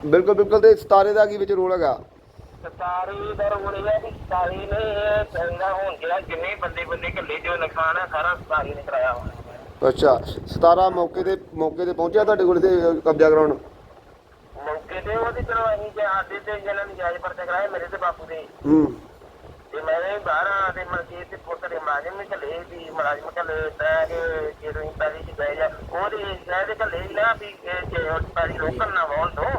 ਬਿਲਕੁਲ ਬਿਲਕੁਲ ਤੇ ਸਤਾਰੇ ਦਾ ਕੀ ਵਿੱਚ ਰੋਲ ਹੈਗਾ? ਸਤਾਰੀ ਦਾ ਰੋਲ ਇਹ ਹੈ ਕਿ ਸਤਾਰੀ ਨੇ ਪਹਿਲਾਂ ਹੋਣ ਜਿਹੜਾ ਜਿੰਨੇ ਬੰਦੇ ਬੰਦੇ ਘੱਲੇ ਜੋ ਨੁਕਸਾਨ ਹੈ ਸਾਰਾ ਸਤਾਰੀ ਨੇ ਕਰਾਇਆ ਵਾ ਅੱਛਾ 17 ਮੌਕੇ ਤੇ ਮੌਕੇ ਤੇ ਪਹੁੰਚਿਆ ਤੁਹਾਡੇ ਕੋਲ ਤੇ ਕਬਜ਼ਾ ਕਰਾਉਣ? ਮੌਕੇ ਤੇ ਉਹਦੀ ਚਲੋ ਅਸੀਂ ਜੇ ਸਾਡੇ ਤੇ ਜਿਹਨਾਂ ਨੇ ਜਾਇਜ਼ ਪਰਚਾ ਕਰਾਇਆ ਮੇਰੇ ਤੇ ਬਾਪੂ ਦੇ। ਹੂੰ। ਤੇ ਮੈਂ ਵੀ ਬਾਹਰ ਆ ਤੇ ਮਲਕੀ ਤੇ ਪੁੱਤ ਦੇ ਮੁਲਾਜ਼ਮ ਨੇ ਘੱਲੇ ਵੀ ਮੁਲਾਜ਼ਮ ਘੱਲੇ ਤਾਂ ਕਿ ਜਦੋਂ ਪਹਿਲੀ ਚ ਗਏ ਜਾਂ ਉਹਦੇ ਸ਼ਾਇਦ ਘੱਲੇ ਹੀ ਨਾ ਵੀ ਜੇ ਪਹਿਲੀ ਰੋਕਣ ਨਾ ਵਾਉਣ ਤੋਂ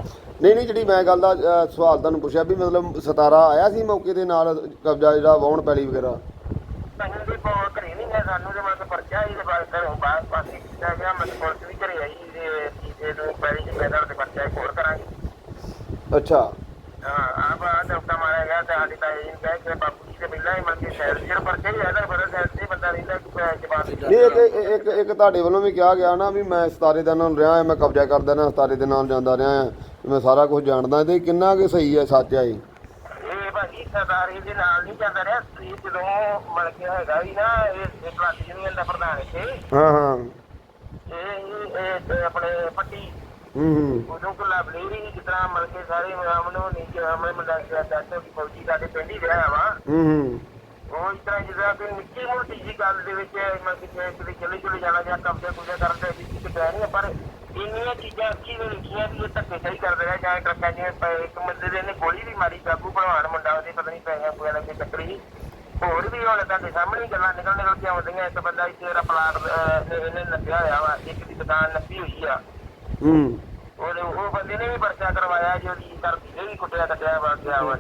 ਨਹੀਂ ਨਹੀਂ ਜਿਹੜੀ ਮੈਂ ਗੱਲ ਦਾ ਅ, ਸਵਾਲ ਤੁਹਾਨੂੰ ਪੁੱਛਿਆ ਵੀ ਮਤਲਬ 17 ਆਇਆ ਸੀ ਮੌਕੇ ਦੇ ਨਾਲ ਕਬਜ਼ਾ ਜਿਹੜਾ ਵਾਉਣ ਪੈਲੀ ਵਗੈਰਾ? ਅਸੀਂ ਦੇ ਕੋਲ ਘਰੇ ਨਹੀਂ ਹੈ ਸਾਨੂੰ ਤੇ ਮਤਲਬ ਪਰਚਾ ਹੀ ਦੇ ਬਾਅਦ ਘਰੋਂ ਬਾਹਰ ਪਾਸੇ ਕੀਤਾ ਗਿਆ ਮਤਲਬ ਪੁਲਿਸ ਵੀ ਘਰੇ ਆਈ ਤੇ ਤੀਜੇ ਨੂੰ ਪਹਿਲੀ ਜ਼ਿੰਮੇਦਾਰ ਤੇ ਪਰਚਾ ਇੱਕ ਹੋਰ ਕਰਾਂਗੇ। ਅੱਛਾ। ਹਾਂ ਆ ਬਾਅਦ ਦਫਤਾ ਮਾਰਿਆ ਗਿਆ ਤੇ ਸਾਡੀ ਤਾਂ ਇਹ ਕਹਿ ਕਿ ਬਾਪੂ ਜੀ ਦੇ ਪਹਿਲਾਂ ਹੀ ਮਤਲਬ ਸ਼ਹਿਰ ਜਿਹੜਾ ਪਰਚਾ ਹੀ ਹੈ ਨਾ ਬੜਾ ਸ਼ਹਿਰ ਤੇ ਬੰਦਾ ਰਹਿੰਦਾ ਕਿ ਜਵਾਬ ਨਹੀਂ ਇੱਕ ਇੱਕ ਇੱਕ ਤੁਹਾਡੇ ਵੱਲੋਂ ਵੀ ਕਿਹਾ ਗਿਆ ਨਾ ਵੀ ਮੈਂ 17 ਦਿਨਾਂ ਨਾਲ ਰਿਹਾ ਹਾਂ ਮੈਂ ਕਬਜ਼ਾ ਕਰਦਾ ਨਾ 17 ਦੇ ਨਾਲ ਜਾਂਦਾ ਰਿਹਾ ਹਾਂ ਮੈਂ ਸਾਰਾ ਕੁਝ ਜਾਣਦਾ ਤੇ ਕਿੰਨਾ ਕੁ ਸਹੀ ਹੈ ਸੱਚ ਹੈ ਇਹ? ਇਹ ਭਾਜੀ ਸਰਦਾਰੀ ਦੇ ਨਾਲ ਨਹੀਂ ਜਾਂਦਾ ਰਿਹਾ ਸੀ ਜਦੋਂ ਮਲ ਕੇ ਹੈਗਾ ਵੀ ਨਾ ਇਹ ਇਹ ਕਲਾਸ ਯੂਨੀਅਨ ਦਾ ਪ੍ਰਧਾਨ ਇੱਥੇ ਹਾਂ ਹਾਂ। ਇਹ ਇਹ ਤੇ ਆਪਣੇ ਪੱਟੀ ਹੂੰ ਹੂੰ। ਉਦੋਂ ਕੋ ਲੱਭਲੀ ਵੀ ਜਿਸ ਤਰ੍ਹਾਂ ਮਲ ਕੇ ਸਾਰੇ ਮਨ ਨੂੰ ਨੀਚੇ ਹਮਲੇ ਮੁੰਡਾ ਦਾ ਦੱਸੋ ਕਿ ਫੌਜੀ ਸਾਡੇ ਪਿੰਡ ਹੀ ਰਿਹਾ ਵਾ। ਹੂੰ ਹੂੰ। ਉਹ ਇਸ ਤਰ੍ਹਾਂ ਜਿੱਦਾਂ ਨਿੱਕੀ ਮੋਟੀ ਜੀ ਗੱਲ ਦੇ ਵਿੱਚ ਮੈਂ ਕਿਤੇ ਕਿਤੇ ਚਲੇ ਚਲੇ ਜਾਣਾ ਜਾਂ ਕਬਜ਼ਾ ਕੁਝਾ ਕਰਨ ਦੇ ਵਿੱਚ ਕਿਤੇ ਕਹਿ ਨਹੀਂ, ਪਰ ਇੰਨੀਆਂ ਚੀਜ਼ਾਂ ਅੱਛੀ ਨੇ ਲਿਖੀਆਂ ਵੀ ਇਹ ਧੱਕੇ ਸਹੀ ਕਰਦੇ ਰਿਹਾ, ਜਾਂ ਟਰੱਕਾਂ ਜਿਵੇਂ ਇੱਕ ਬੰਦੇ ਦੇ ਨੇ ਗੋਲੀ ਵੀ ਮਾਰੀ ਕਾਬੂ ਭਲਵਾਨ ਮੁੰਡਾ ਉਹਦੇ ਪਤਾ ਨਹੀਂ ਪੈਗਾ ਕੋਈ ਲੱਗੇ ਚੱਕਰੀ ਸੀ ਹੋਰ ਵੀ ਹੁਣ ਤੁਹਾਡੇ ਸਾਹਮਣੇ ਗੱਲਾਂ ਨਿਕਲ ਨਿਕਲ ਕੇ ਆਉਂਦੀਆਂ, ਇੱਕ ਬੰਦਾ ਇੱਥੇ ਇਹਦਾ ਪਲਾਟ ਇਹਨੇ ਨੱਪਿਆ ਹੋਇਆ ਵਾ, ਇੱਕ ਦੀ ਦੁਕਾਨ ਨੱਪੀ ਹੋਈ ਆ। ਹੂੰ। ਉਹਦੇ ਉਹ ਬੰਦੇ ਨੇ ਵੀ ਪਰਚਾ ਕਰਵਾਇਆ ਜਿਹਦੀ ਧਰਤੀ ਨੇ ਵੀ ਕੁੱਟਿਆ ਕੱਟਿਆ ਵਾ ਗਿਆ ਵਾ।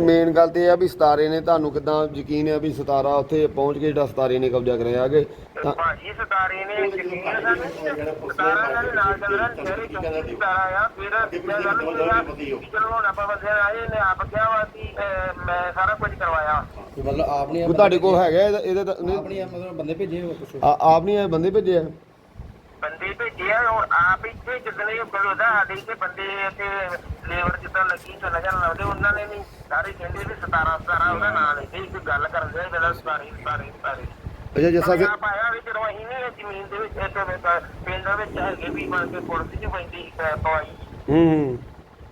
ਮੇਨ ਗੱਲ ਤੇ ਇਹ ਆ ਵੀ 17 ਨੇ ਤੁਹਾਨੂੰ ਕਿਦਾਂ ਯਕੀਨ ਹੈ ਵੀ 17 ਉੱਥੇ ਪਹੁੰਚ ਕੇ ਜਿਹੜਾ 17 ਨੇ ਕਬਜ਼ਾ ਕਰਿਆ ਤੇ ਭਾਜੀ ਸਤਾਰੇ ਨੇ ਯਕੀਨ ਹੈ ਸਾਨੂੰ ਸਤਾਰਾ ਨਾਲ ਨਾਲ ਚੱਲ ਰਿਹਾ ਸ਼ਹਿਰੀ ਚੌਂਕੀ ਸਤਾਰਾ ਆ ਫਿਰ ਦੂਜਾ ਗੱਲ ਇਹ ਆ ਕਿ ਚਲੋ ਹੁਣ ਆਪਾਂ ਬੰਦੇ ਆਏ ਨੇ ਆਪ ਕਿਹਾ ਵਾ ਕਿ ਅਹ, ਮੈਂ ਸਾਰਾ ਕੁਝ ਕਰਵਾਇਆ। ਮਤਲਬ ਆਪ ਨਹੀਂ ਤੁਹਾਡੇ ਕੋਲ ਹੈਗਾ ਇਹਦਾ- ਇਹਦੇ ਤਾਂ- ਨਹੀਂ, ਆਪਣੀ ਮਤਲਬ ਬੰਦੇ ਭੇਜੇ ਹੋ ਕੁਛ? ਆ- ਆਪ ਨਹੀਂ ਇਹ ਬੰਦੇ ਭੇਜੇ ਆ? ਬੰਦੇ ਭੇਜੇ ਆ ਹੁਣ ਆਪ ਇੱਥੇ ਜਿੱਦਣ ਇਹ ਉਹਦਾ ਸਾਡੇ ਇੱਥੇ ਬੰਦੇ ਇੱਥੇ ਲੇਬਰ ਜਿੱਦਾਂ ਲੱਗੀ ਤੇ ਨਜ਼ਰ ਲਾਉਂਦੇ ਉਹਨਾਂ ਨੇ ਵੀ ਸਾਰੇ ਕਹਿੰਦੇ ਵੀ 17 17 ਉਹਦਾ ਨਾਂ ਲੈਂਦੇ ਇੱਕ ਗੱਲ ਕਰਨ ਦੇ ਜਿਹੜਾ 17 17 17 ਅੱਛਾ ਜਿਸਾ ਪੰਜਾਬ ਆਇਆ ਵੀ ਜਦੋਂ ਅਸੀਂ ਨਹੀਂ ਜ਼ਮੀਨ ਦੇ ਵਿੱਚ ਇੱਥੇ ਪਿੰਡ ਵਿੱਚ ਹੈਗੇ ਵੀ ਬਣ ਕੇ ਪੁਲਿਸ ਚ ਪੈਂਦੀ ਅਹ, ਪਵਾਈ। ਹੂੰ ਹੂੰ।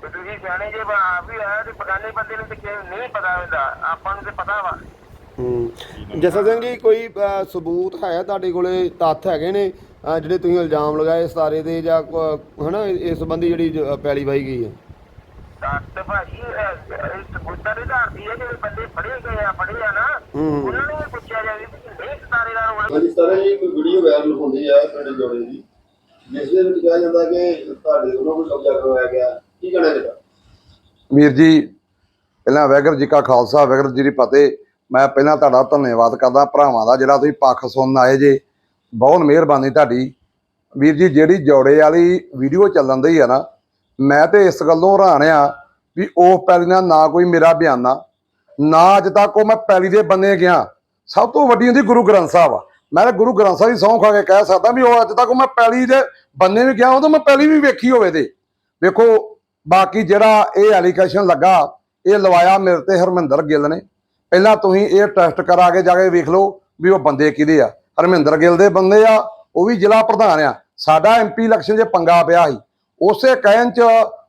ਤੇ ਤੁਸੀਂ ਸਿਆਣੇ ਜੇ ਆਪ ਵੀ ਆਇਆ ਤੇ ਬਗਾਨੇ ਬੰਦੇ ਨੂੰ ਤੇ ਨਹੀਂ ਪਤਾ ਹੁੰਦਾ ਆਪਾਂ ਨੂੰ ਤੇ ਪਤਾ ਵਾ। ਹੂੰ। ਜਸਾ ਸਿੰਘ ਜੀ ਕੋਈ ਅ, ਸਬੂਤ ਹੈ ਤੁਹਾਡੇ ਕੋਲੇ ਤੱਥ ਹੈਗੇ ਨੇ? ਜਿਹੜੇ ਤੁਸੀਂ ਇਲਜ਼ਾਮ ਲਗਾਏ ਸਤਾਰੇ ਦੇ ਜਾਂ ਹਨਾ ਇਸ ਸੰਬੰਧੀ ਜਿਹੜੀ ਪੈਲੀ ਵਾਈ ਗਈ ਹੈ ਤੇ ਭਾਜੀ ਸਬੂਤਾਂ ਦੇ ਆਧਾਰ ਦੀ ਹੈ ਜਿਹੜੇ ਬੰਦੇ ਫੜੇ ਗਏ ਆ ਫੜੇ ਆ ਨਾ ਹੂੰ। ਉਹਨਾਂ ਨੂੰ ਵੀ ਪੁੱਛਿਆ ਜਾਵੇ ਵੀ ਇਹ ਸਤਾਰੇ ਦਾ ਰੋਲ ਹਾਂਜੀ ਸਰ ਜੀ ਕੋਈ ਵੀਡੀਓ ਵਾਇਰਲ ਹੁੰਦੀ ਆ ਤੁਹਾਡੇ ਜੋੜੇ ਦੀ। ਜਿਸ ਦੇ ਵਿੱਚ ਕਿਹਾ ਜਾਂਦਾ ਕਿ ਤੁਹਾਡੇ ਵੱਲੋਂ ਕੋਈ ਕਬਜ਼ਾ ਕਰਵਾਇਆ ਗਿਆ। ਕੀ ਕਹਿਣਾ ਚਾਹੀਦਾ ਵੀਰ ਜੀ ਪਹਿਲਾਂ ਵੈਗਰ ਜੀ ਕਾ ਖਾਲਸਾ ਵੈਗਰ ਜੀ ਦੀ ਫਤਿਹ। ਮੈਂ ਪਹਿਲਾਂ ਤੁਹਾਡਾ ਧੰਨਵਾਦ ਕਰਦਾ ਭਰਾਵਾਂ ਦਾ ਜਿਹੜਾ ਤੁਸੀਂ ਪੱਖ ਸੁਣਨ ਆਏ ਜੇ। ਬਹੁਤ ਮਿਹਰਬਾਨੀ ਤੁਹਾਡੀ। ਵੀਰ ਜੀ, ਜਿਹੜੀ ਜੋੜੇ ਵਾਲੀ ਵੀਡੀਓ ਚੱਲਣ ਦੀ ਆ ਨਾ, ਮੈਂ ਤੇ ਇਸ ਗੱਲੋਂ ਹੈਰਾਨ ਆ ਵੀ ਉਹ ਪੈਲੀ ਨਾਲ ਨਾ ਕੋਈ ਮੇਰਾ ਬਿਆਨਾ, ਨਾ ਅੱਜ ਤੱਕ ਉਹ ਮੈਂ ਪੈਲੀ ਦੇ ਬੰਨੇ ਗਿਆ। ਸਭ ਤੋਂ ਵੱਡੀ ਹੁੰਦੀ ਗੁਰੂ ਗ੍ਰੰਥ ਸਾਹਿਬ ਆ। ਮੈਂ ਤਾਂ ਗੁਰੂ ਗ੍ਰੰਥ ਸਾਹਿਬ ਦੀ ਸਹੁੰ ਖਾ ਕੇ ਕਹਿ ਸਕਦਾ ਵੀ ਉਹ ਅੱਜ ਤੱਕ ਮੈਂ ਪੈਲੀ ਦੇ ਬੰਨੇ ਵੀ ਗਿਆ ਉਹ ਤਾਂ ਮੈਂ ਪੈਲੀ ਵੀ ਵੇਖੀ ਹੋਵੇ ਤੇ। ਵੇਖੋ, ਬਾਕੀ ਜਿਹੜਾ ਇਹ ਐਲੀਕੇਸ਼ਨ ਲੱਗਾ, ਇਹ ਲਵਾਇਆ ਮੇਰੇ ਤੇ ਹਰਮਿੰਦਰ ਗਿੱਲ ਨੇ। ਪਹਿਲਾਂ ਤੁਸੀਂ ਇਹ ਟੈਸਟ ਕਰਾ ਕੇ ਜਾ ਕੇ ਵੇਖ ਲਓ ਵੀ ਉਹ ਬੰਦੇ ਕਿਹਦੇ ਆ। ਹਰਮਿੰਦਰ ਗਿੱਲ ਦੇ ਬੰਦੇ ਆ, ਉਹ ਵੀ ਜ਼ਿਲ੍ਹਾ ਪ੍ਰਧਾਨ ਆ। ਸਾਡਾ ਐਮਪੀ ਇਲੈਕਸ਼ਨ 'ਚ ਪੰਗਾ ਪਿਆ ਸੀ। ਉਸੇ ਕਹਿਣ 'ਚ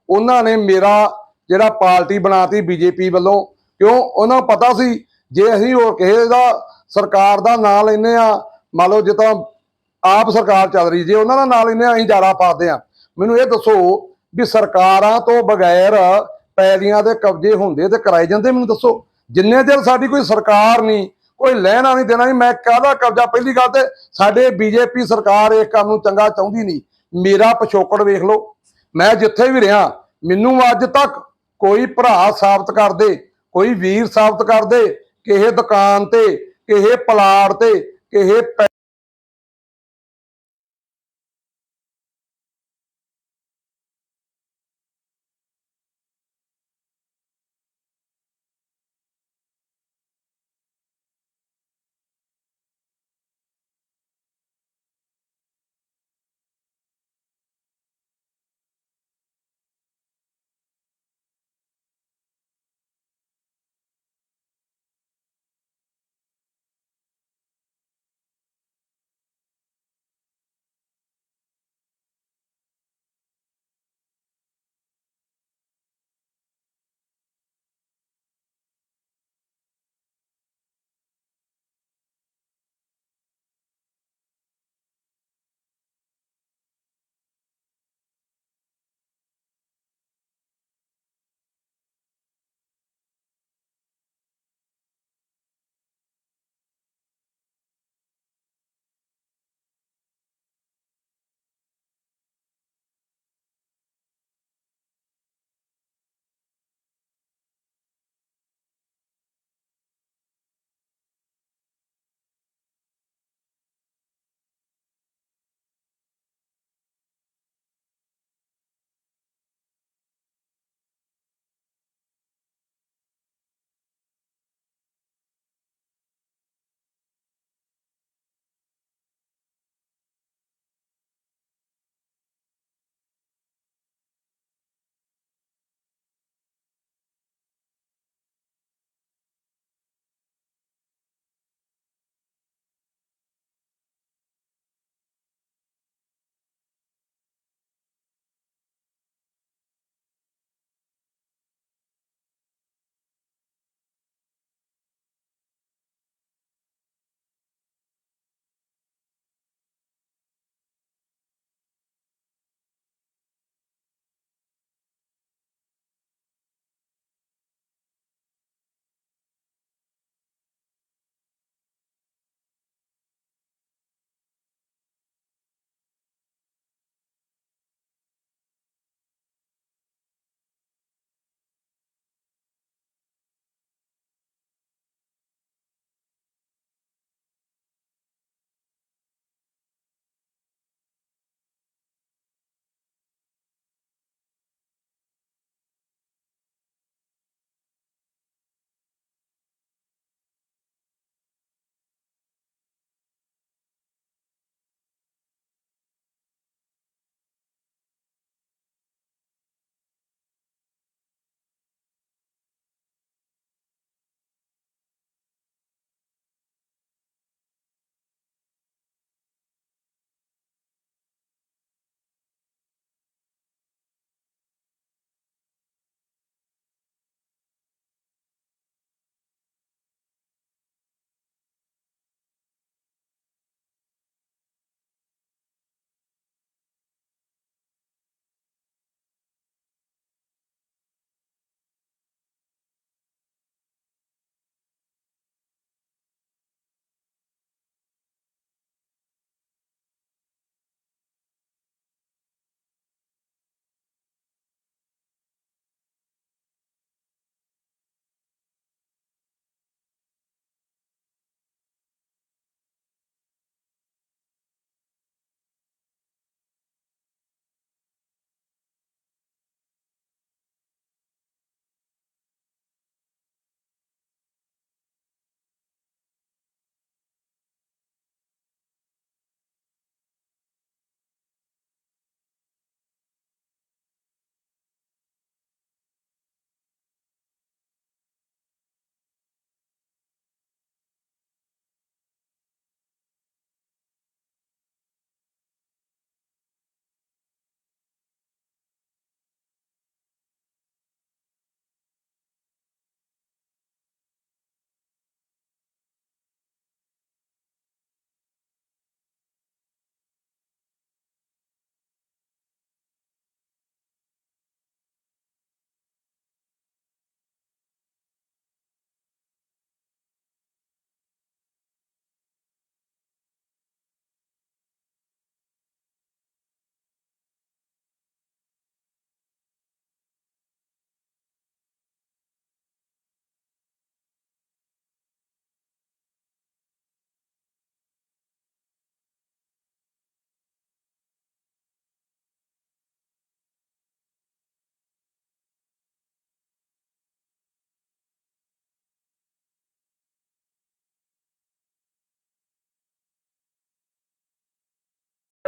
ਉਹਨਾਂ ਨੇ ਮੇਰਾ ਜਿਹੜਾ ਪਾਰਟੀ ਬਣਾਤੀ ਬੀਜੇਪੀ ਵੱਲੋਂ, ਕਿਉਂ? ਉਹਨਾਂ ਨੂੰ ਪਤਾ ਸੀ, ਜੇ ਅਸੀਂ ਹੋਰ ਕਿਸੇ ਦਾ ਸਰਕਾਰ ਦਾ ਨਾਂ ਲੈਨੇ ਆ, ਮੰਨ ਲਓ ਜਿੱਦਾਂ ਆਪ ਸਰਕਾਰ ਚੱਲ ਰਹੀ, ਜੇ ਉਹਨਾਂ ਦਾ ਨਾਂ ਲੈਨੇ ਆ, ਅਸੀਂ ਜ਼ਿਆਦਾ ਪਾਦੇ ਆ। ਮੈਨੂੰ ਇਹ ਦੱਸੋ ਵੀ ਸਰਕਾਰਾਂ ਤੋਂ ਬਗੈਰ ਪੈਲੀਆਂ ਦੇ ਕਬਜ਼ੇ ਹੁੰਦੇ ਤੇ ਕਰਾਏ ਜਾਂਦੇ, ਮੈਨੂੰ ਦੱਸੋ। ਜਿੰਨੇ ਚਿਰ ਸਾਡੀ ਕੋਈ ਸਰਕਾਰ ਨਹੀਂ ਕੋਈ ਲੈਣਾ ਨਹੀਂ, ਦੇਣਾ ਨਹੀਂ, ਮੈਂ ਕਾਹਦਾ ਕਬਜ਼ਾ? ਪਹਿਲੀ ਗੱਲ ਤੇ ਸਾਡੇ ਬੀਜੇਪੀ ਸਰਕਾਰ ਇਹ ਕੰਮ ਨੂੰ ਚੰਗਾ ਚਾਹੁੰਦੀ ਨਹੀਂ। ਮੇਰਾ ਪਿਛੋਕੜ ਵੇਖ ਲਓ। ਮੈਂ ਜਿੱਥੇ ਵੀ ਰਿਹਾ, ਮੈਨੂੰ ਅੱਜ ਤੱਕ ਕੋਈ ਭਰਾ ਸਾਬਤ ਕਰਦੇ ਕੋਈ ਵੀਰ ਸਾਬਤ ਕਰਦੇ ਕਿਸੇ ਦੁਕਾਨ ਤੇ, ਕਿਸੇ ਪਲਾਟ ਤੇ, ਕਿਸੇ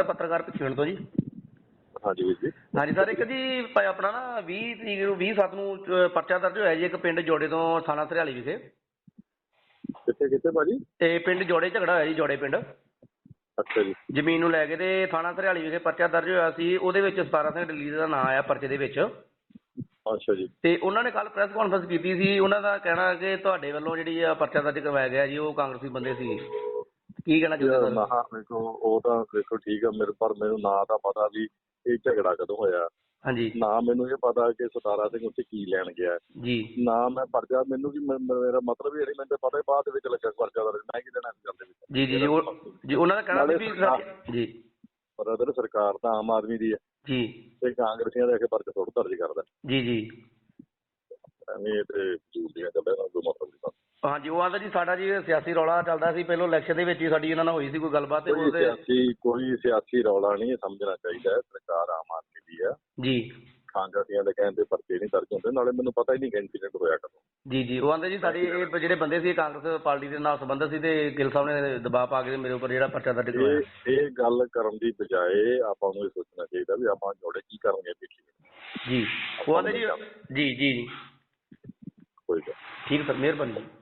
ਪੱਤਰਕਾਰ ਪਿਛੇਣ ਤੋਂ ਜੀ। ਹਾਂਜੀ ਵੀਰ ਜੀ। ਹਾਂਜੀ ਸਰ ਇੱਕ ਜੀ ਪ- ਆਪਣਾ ਨਾ 20 ਤਰੀਕ ਨੂੰ 20 ਸੱਤ ਨੂੰ ਪਰਚਾ ਦਰਜ ਹੋਇਆ ਜੀ ਇੱਕ ਪਿੰਡ ਜੋੜੇ ਤੋਂ ਥਾਣਾ ਸਰਿਆਲੀ ਵਿਖੇ। ਕਿੱਥੇ ਕਿੱਥੇ ਭਾਜੀ? ਤੇ ਪਿੰਡ ਜੋੜੇ ਝਗੜਾ ਹੋਇਆ ਜੀ ਜੋੜੇ ਪਿੰਡ। ਅੱਛਾ ਜੀ। ਜ਼ਮੀਨ ਨੂੰ ਲੈ ਕੇ ਤੇ ਥਾਣਾ ਸਰਿਆਲੀ ਵਿਖੇ ਪਰਚਾ ਦਰਜ ਹੋਇਆ ਸੀ ਉਹਦੇ ਵਿੱਚ 17 ਸਿੰਘ ਡੱਲੀ ਦਾ ਨਾਂ ਆਇਆ ਪਰਚੇ ਦੇ ਵਿੱਚ। ਅੱਛਾ ਜੀ। ਤੇ ਉਹਨਾਂ ਨੇ ਕੱਲ ਪ੍ਰੈਸ ਕਾਨਫਰੰਸ ਕੀਤੀ ਸੀ ਉਹਨਾਂ ਦਾ ਕਹਿਣਾ ਕਿ ਤੁਹਾਡੇ ਵੱਲੋਂ ਜਿਹੜੀ ਆ ਪਰਚਾ ਦਰਜ ਕਰਵਾਇਆ ਗਿਆ ਜੀ ਉਹ ਕਾਂਗਰਸੀ ਬੰਦੇ ਸੀ। ਕੀ ਕਹਿਣਾ ਚਾਹੁੰਦੇ ਸਰ? ਨਾ ਵੇਖੋ ਉਹ ਤਾਂ ਵੇਖੋ ਠੀਕ ਆ ਮੇਰੇ ਪਰ ਮੈਨੂੰ ਨਾਂ ਦਾ ਪਤਾ ਵੀ ਇਹ ਝਗੜਾ ਕਦੋਂ ਹੋਇਆ। ਹਾਂਜੀ। ਨਾ ਮੈਨੂੰ ਇਹ ਪਤਾ ਕਿ ਸਤਾਰਾ ਸਿੰਘ ਉੱਥੇ ਕੀ ਲੈਣ ਗਿਆ। ਜੀ। ਨਾ ਮੈਂ ਪਰਚਾ ਮੈਨੂੰ ਮ- ਮੇਰਾ ਮਤਲਬ ਇਹ ਨਹੀਂ ਮੈਨੂੰ ਤਾਂ ਪਤਾ ਹੀ ਬਾਅਦ ਵਿੱਚ ਲੱਗਾ ਪਰਚਾ ਦਾ ਮੈਂ ਕੀ ਦੇਣਾ ਗੱਲ ਦੇ ਵਿੱਚ? ਜੀ ਜੀ ਜੀ ਉਹ ਜੀ ਉਹਨਾਂ ਦਾ ਕਹਿਣਾ ਵੀ ਜੀ। ਬ੍ਰਦਰ ਸਰਕਾਰ ਤਾਂ ਆਮ ਆਦਮੀ ਦੀ ਹੈ। ਜੀ। ਤੇ ਕਾਂਗਰਸੀਆਂ ਦੇ ਕੇ ਪਰਚਾ ਥੋੜਾ ਦਰਜ ਕਰਦਾ। ਜੀ ਜੀ। ਐਵੇਂ ਤੇ ਝੂਠ ਦੀਆਂ ਗੱਲਾਂ ਨਾਲ ਕੋਈ ਮਤਲਬ ਨਹੀਂ ਹਾਂਜੀ ਉਹ ਆਂਦਾ ਜੀ ਸਾਡਾ ਜੀ ਸਿਆਸੀ ਰੌਲਾ ਚੱਲਦਾ ਸੀ ਪਹਿਲਾਂ ਇਲੈਕਸ਼ਨ ਦੇ ਵਿੱਚ ਹੀ ਸਾਡੀ ਇਹਨਾਂ ਨਾਲ ਹੋਈ ਸੀ ਕੋਈ ਗੱਲਬਾਤ ਤੇ ਕੋਈ ਉਹਦੇ ਸਿਆਸੀ ਕੋਈ ਸਿਆਸੀ ਰੌਲਾ ਨਹੀਂ ਇਹ ਸਮਝਣਾ ਚਾਹੀਦਾ ਹੈ ਸਰਕਾਰ ਆਮ ਆਦਮੀ ਦੀ ਹੈ। ਜੀ। ਕਾਂਗਰਸੀਆਂ ਦੇ ਕਹਿਣ ਤੇ ਪਰਚੇ ਨਹੀਂ ਦਰਜ ਹੁੰਦੇ ਨਾਲੇ ਮੈਨੂੰ ਪਤਾ ਹੀ ਨਹੀਂ ਕਿ ਇੰਸੀਡੈਂਟ ਹੋਇਆ ਕਦੋਂ। ਜੀ ਜੀ ਉਹ ਆਂਦੇ ਜੀ ਸਾਡੇ ਇਹ ਜਿਹੜੇ ਬੰਦੇ ਸੀ ਕਾਂਗਰਸ ਪਾਰਟੀ ਦੇ ਨਾਲ ਸੰਬੰਧਿਤ ਸੀ ਤੇ ਗਿੱਲ ਸਾਹਿਬ ਨੇ ਦਬਾਅ ਪਾ ਕੇ ਮੇਰੇ ਉੱਪਰ ਜਿਹੜਾ ਪਰਚਾ ਦਰਜ ਕਰਵਾਇਆ। ਇਹ ਇਹ ਗੱਲ ਕਰਨ ਦੀ ਬਜਾਏ ਆਪਾਂ ਨੂੰ ਇਹ ਸੋਚਣਾ ਚਾਹੀਦਾ ਵੀ ਆਪਾਂ ਜੋੜੇ ਕੀ ਕਰਨਗੇ ਪਿੱਛੇ। ਜੀ ਉਹ ਆਂਦੇ ਜੀ ਜੀ ਜੀ ਜੀ। ਕੋਈ ਗੱਲ। ਠੀਕ ਸਰ ਮਿਹਰਬਾਨੀ ਜੀ।